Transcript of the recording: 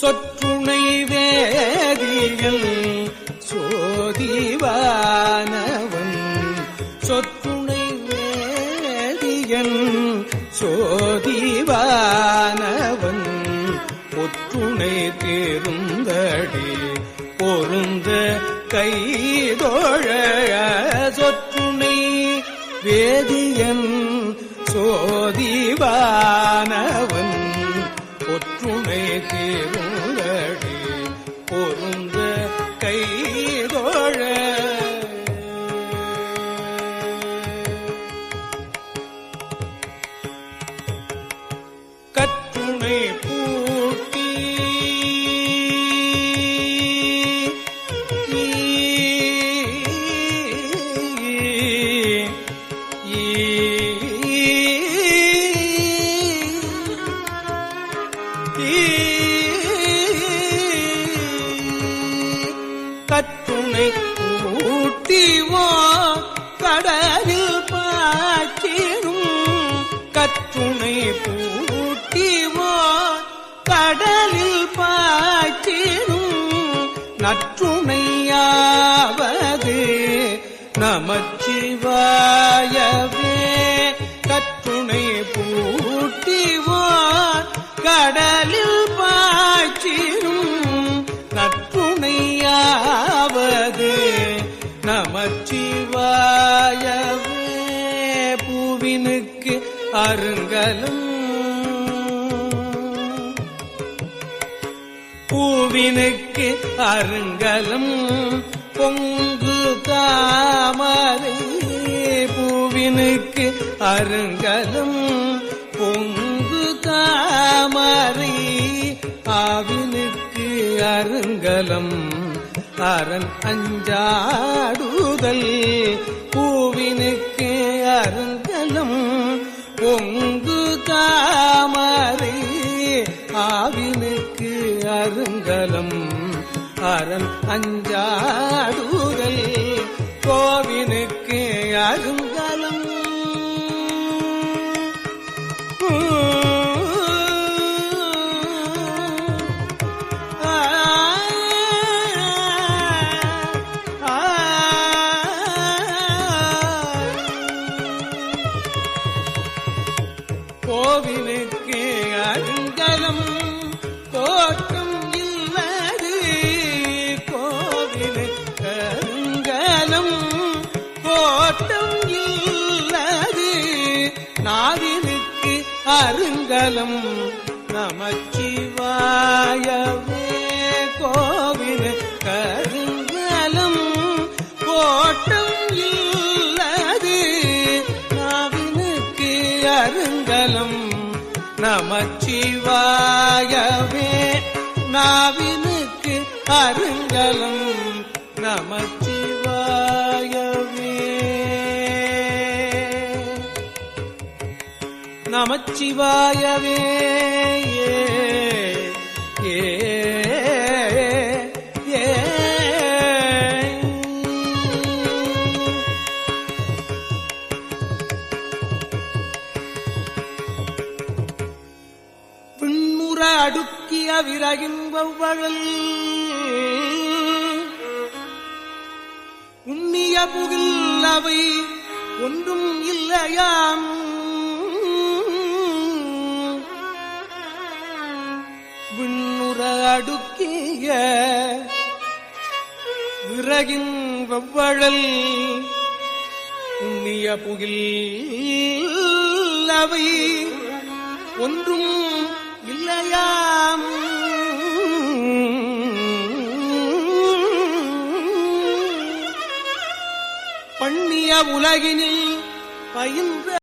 சொற்றுணை வேதியல் சோதிவானவன். சொற்றுணை வேதியன் சோதிவானவன். பொற்றுணை தேருந்தடி பொருந்த கைதோழ சொற்றுணை வேதியன் சோதிவானவன். ஒற்றுமை பொருந்த கைதோழ. கற்றுணை நற்றுணையாவது நமச்சிவாயவே கற்றுணை பூட்டிவார். கடலில் பாய்ச்சிடும் நற்றுணையாவது நமச்சிவாயவே பூவினுக்கு அருங்கலும். பூவினுக்கு அருங்கலம் பொங்கு தாமரை பூவினுக்கு அருங்கலம் பொங்கு தாமரை ஆவினுக்கு அருங்கலம். அரண் அஞ்சாடுதல் பூவினுக்கு அருங்கலம் பொங்கு தா அரண் அஞ்சாடுதல் கோவினுக்கு அருங்கலம் கோவிலுக்கு அருங்கலம் நமச்சிவாயவே. கோவில கருங்கலம் கோட்டம் இல்லது. நாவினுக்கு அருங்கலம் நமச்சிவாயவே. நாவினுக்கு அருங்கலம் நமச்சி நமச்சிவாயவே. ஏ விண்முற அடுக்கிய விறகின் வவ்வழல் உண்ணிய புகில் அவை ஒன்றும் இல்லையாம். விண்ணுற அடுக்கிய விறகின் வெவ்வழல் உண்ணிய புகில் அவை ஒன்றும் இல்லையாம். பண்ணிய உலகினில் பயின்ற